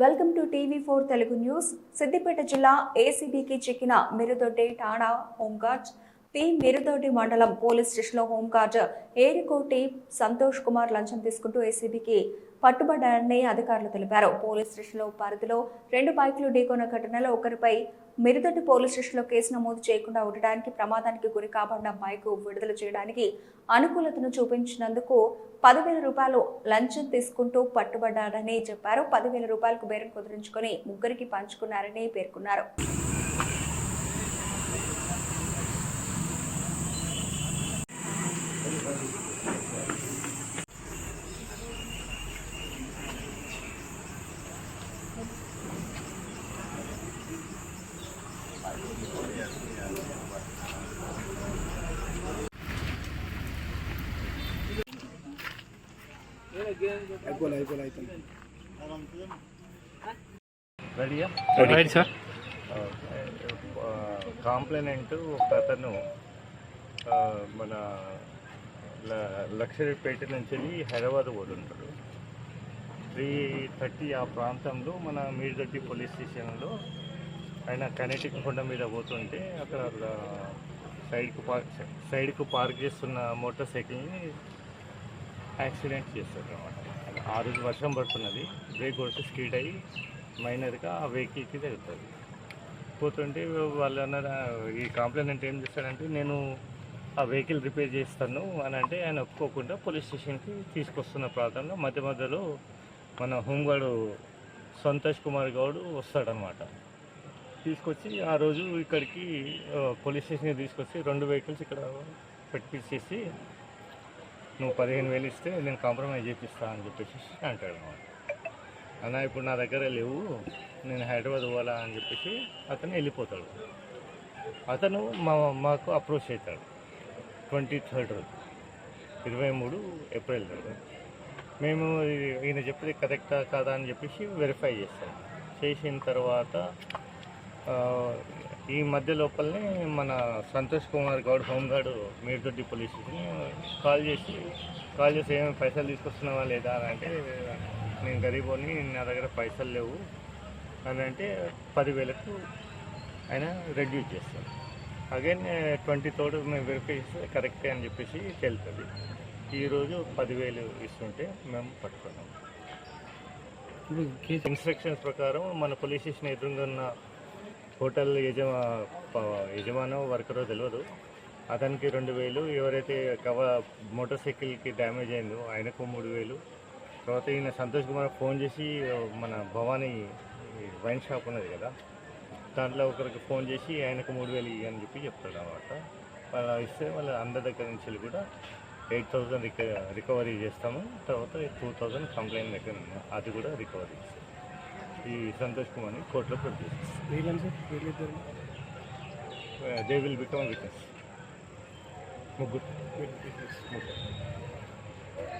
Welcome to TV four Telugu news. Siddipet జిల్లా ఏసీబీకి చిక్కిన మెరుదొడ్డి ఠాణా హోంగార్డ్ పి మిరుదొడ్డి మండలం పోలీస్ స్టేషన్లో హోంగార్డ్ ఏరికోటి సంతోష్ కుమార్ లంచం తీసుకుంటూ ఏసీబీకి పట్టుబడ్డారని అధికారులు తెలిపారు. పోలీస్ స్టేషన్లో పరిధిలో రెండు బైకులు ఢీకొన్న ఘటనలో ఒకరిపై మిరుదొడ్డి పోలీస్ స్టేషన్లో కేసు నమోదు చేయకుండా ఉండడానికి ప్రమాదానికి గురి కాబడిన బైకు విడుదల చేయడానికి అనుకూలతను చూపించినందుకు పదివేల రూపాయలు లంచం తీసుకుంటూ పట్టుబడ్డారని చెప్పారు. పదివేల రూపాయలకు బేరం కుదిరించుకొని ముగ్గురికి పంచుకున్నారని పేర్కొన్నారు. అయిపోలే అయిపోలే అయిపోలే రెడీయా రైట్ సార్ కాంప్లైనెంట్ ఒక అతను మన లక్షరీపేట నుంచి వెళ్ళి హైదరాబాద్ పోతుంటాడు. త్రీ థర్టీ ఆ ప్రాంతంలో మన మీర్దొడ్డి పోలీస్ స్టేషన్లో ఆయన కనెక్టింగ్ కొండ మీద పోతుంటే అక్కడ సైడ్కు పార్క్ సైడ్కు పార్క్ చేస్తున్న మోటార్ సైకిల్ని యాక్సిడెంట్ చేస్తారు అనమాట ఆ రోజు వర్షం పడుతున్నది. బ్రేక్ కొడితే స్కీడ్ అయ్యి మైనర్గా ఆ వెహికల్కి తగ్గుతుంది పోతుంటే వాళ్ళు అన్నారు ఈ కంప్లైంట్ ఏం చేస్తాడంటే నేను ఆ వెహికల్ రిపేర్ చేస్తాను అని అంటే ఆయన ఒప్పుకోకుండా పోలీస్ స్టేషన్కి తీసుకొస్తున్న ప్రాంతంలో మధ్య మధ్యలో మన హోంగార్డు సంతోష్ కుమార్ గౌడ్ వస్తాడనమాట తీసుకొచ్చి ఆ రోజు ఇక్కడికి పోలీస్ స్టేషన్కి తీసుకొచ్చి రెండు వెహికల్స్ ఇక్కడ పెట్టించేసి నువ్వు పదిహేను వేలు ఇస్తే నేను కాంప్రమైజ్ చేపిస్తా అని చెప్పేసి అంటాడు అనమాట అన్న ఇప్పుడు నా దగ్గర లేవు నేను హైదరాబాద్ పోవాలా అని చెప్పేసి అతను వెళ్ళిపోతాడు. అతను మా మాకు అప్రోచ్ అవుతాడు. ట్వంటీ థర్డ్ రోజు ఇరవై మూడు ఏప్రిల్ రోజు మేము ఈయన చెప్పేది కరెక్టా కాదా అని చెప్పేసి వెరిఫై చేస్తాం చేసిన తర్వాత ఈ మధ్య లోపలనే మన Santosh Kumar Goud home guard Mirdoddi police station call చేసి కాల్ చేసి ఏమైనా పైసలు తీసుకొస్తున్నావా లేదా? అని అంటే నేను గరీబోని నా దగ్గర పైసలు లేవు. అని అంటే పదివేలకు ఆయన రెడ్యూస్ చేస్తాడు అగైన్ ట్వంటీ థర్డ్ మేము వెరిఫై చేస్తే కరెక్టే అని చెప్పేసి తెలుస్తుంది ఈరోజు పదివేలు ఇస్తుంటే మేము పట్టుకున్నాం. ఇన్స్ట్రక్షన్స్ ప్రకారం మన పోలీస్ స్టేషన్ ఎదురుగా ఉన్న హోటల్ యజమా యజమానం యజమానో వర్కరో తెలియదు అతనికి రెండు వేలు ఎవరైతే కవ మోటార్ సైకిల్కి డ్యామేజ్ అయిందో ఆయనకు మూడు వేలు. తర్వాత ఈయన సంతోష్ కుమార్ ఫోన్ చేసి మన భవానీ వైన్ షాప్ ఉన్నది కదా దాంట్లో ఒకరికి ఫోన్ చేసి ఆయనకు మూడు వేలు ఇవ్వని అని చెప్పి చెప్తాడు అనమాట వాళ్ళ ఇస్తే వాళ్ళ అందరి దగ్గర నుంచి వెళ్ళి కూడా ఎయిట్ థౌజండ్ రిక రికవరీ చేస్తాము. తర్వాత టూ థౌజండ్ కంప్లైంట్ దగ్గర అది కూడా రికవరీ చేస్తాం. ఈ సంతోష్ కుమార్ని కోర్టులో produce they will become witness ముగ్గురు.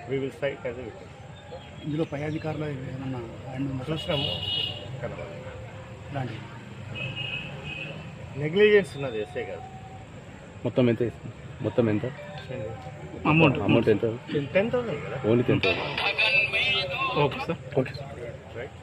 We will cite as witness ఇందులో పై అధికారులు ఏమన్నా ఆయన? చూసినాము కనబడి ఇలాంటి నెగ్లిజెన్స్ ఉన్నది ఎస్ఏ కాదు మొత్తం ఎంత ఇస్తుంది? మొత్తం ఎంత? అమౌంట్. అమౌంట్ ఎంత? టెన్ థౌసండ్ కదా? Only ten thousand okay sir. Okay right